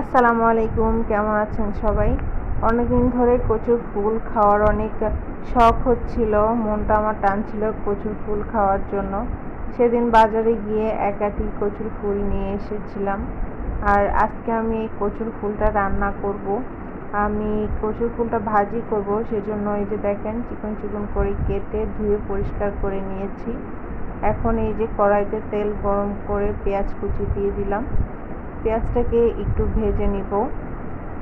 আসসালামু আলাইকুম, কেমন আছেন সবাই? অনেকদিন ধরে কচুর ফুল খাওয়ার অনেক শখ হচ্ছিল, মনটা আমার টানছিল কচুর ফুল খাওয়ার জন্য। সেদিন বাজারে গিয়ে একাটি কচুর ফুল নিয়ে এসেছিলাম। আর আজকে আমি এই কচুর ফুলটা রান্না করব। আমি কচুর ফুলটা ভাজি করব, সেজন্য এই যে দেখেন চিকন চিকন করে কেটে ধুয়ে পরিষ্কার করে নিয়েছি। এখন এই যে কড়াইতে তেল গরম করে পেঁয়াজ কুচি দিয়ে দিলাম। পেঁয়াজটাকে একটু ভেজে নিব।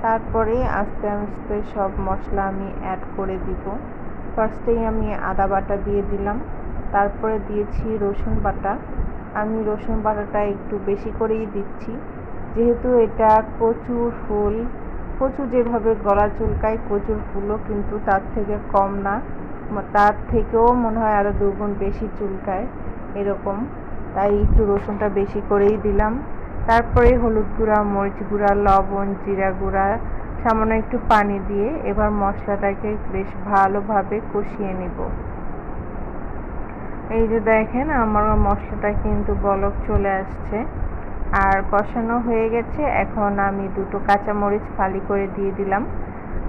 তারপরে আস্তে আস্তে সব মশলা আমি অ্যাড করে দিব। ফার্স্টেই আমি আদা বাটা দিয়ে দিলাম। তারপরে দিয়েছি রসুন বাটা। আমি রসুন বাটাটা একটু বেশি করেই দিচ্ছি। যেহেতু এটা কচুর ফুল কচু যেভাবে গলা চুলকায় কচুর ফুলও কিন্তু তার থেকে কম না। তার থেকেও মনে হয় আরও দুগুণ বেশি চুলকায় এরকম। তাই একটু রসুনটা বেশি করেই দিলাম। তারপরে হলুদ গুঁড়া, মরিচ গুঁড়া, লবণ, জিরা গুঁড়া, সামান্য একটু পানি দিয়ে এবার মশলাটাকে বেশ ভালোভাবে কষিয়ে নিব। এই যে দেখেন আমার মশলাটা কিন্তু বলক চলে আসছে। আর কষানো হয়ে গেছে, এখন আমি দুটো কাঁচামরিচ ফালি করে দিয়ে দিলাম।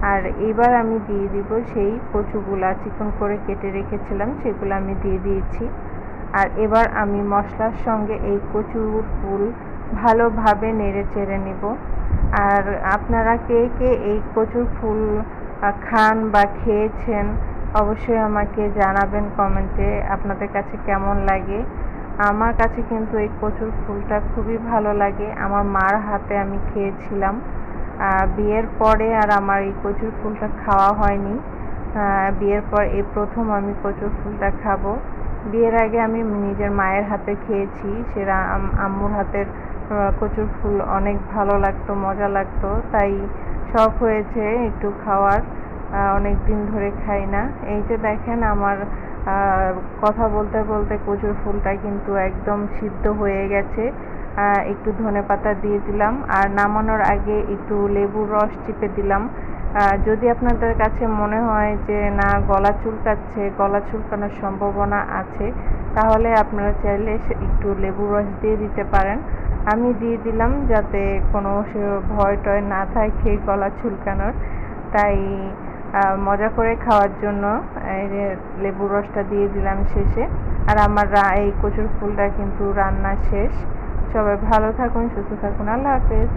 আর এবার আমি দিয়ে দিব সেই কচুগুলা চিকন করে কেটে রেখেছিলাম, সেগুলো আমি দিয়ে দিয়েছি। আর এবার আমি মশলার সঙ্গে এই কচুর ফুল ভালোভাবে নেড়ে চেড়ে নিব। আর আপনারা কে কে এই কচুর ফুল খান বা খেয়েছেন, অবশ্যই আমাকে জানাবেন কমেন্টে আপনাদের কাছে কেমন লাগে। আমার কাছে কিন্তু এই কচুর ফুলটা খুবই ভালো লাগে। আমার মার হাতে আমি খেয়েছিলাম। বিয়ের পরে আর আমার এই কচুর ফুলটা খাওয়া হয়নি। বিয়ের পর এই প্রথম আমি কচুর ফুলটা খাব। বিয়ের আগে আমি নিজের মায়ের হাতে খেয়েছি। সেটা আম্মুর হাতের কচুর ফুল অনেক ভালো লাগতো, মজা লাগতো। তাই শখ হয়েছে একটু খাওয়ার। অনেক দিন ধরে খাই না। এই যে দেখেন আমার কথা বলতে বলতে কচুর ফুলটা কিন্তু একদম সিদ্ধ হয়ে গেছে। একটু ধনে পাতা দিয়ে দিলাম। আর নামানোর আগে একটু লেবুর রস চিপে দিলাম। যদি আপনাদের কাছে মনে হয় যে না, গলা চুলকাচ্ছে, গলা চুলকানোর সম্ভাবনা আছে, তাহলে আপনারা চাইলে একটু লেবুর রস দিয়ে দিতে পারেন। আমি দিয়ে দিলাম যাতে কোনো সে ভয় টয় না থাকে গলা চুলকানোর। তাই মজা করে খাওয়ার জন্য লেবুর রসটা দিয়ে দিলাম শেষে। আর আমার এই কচুর ফুলটা কিন্তু রান্না শেষ। সবাই ভালো থাকুন, সুস্থ থাকুন। আল্লাহ হাফেজ।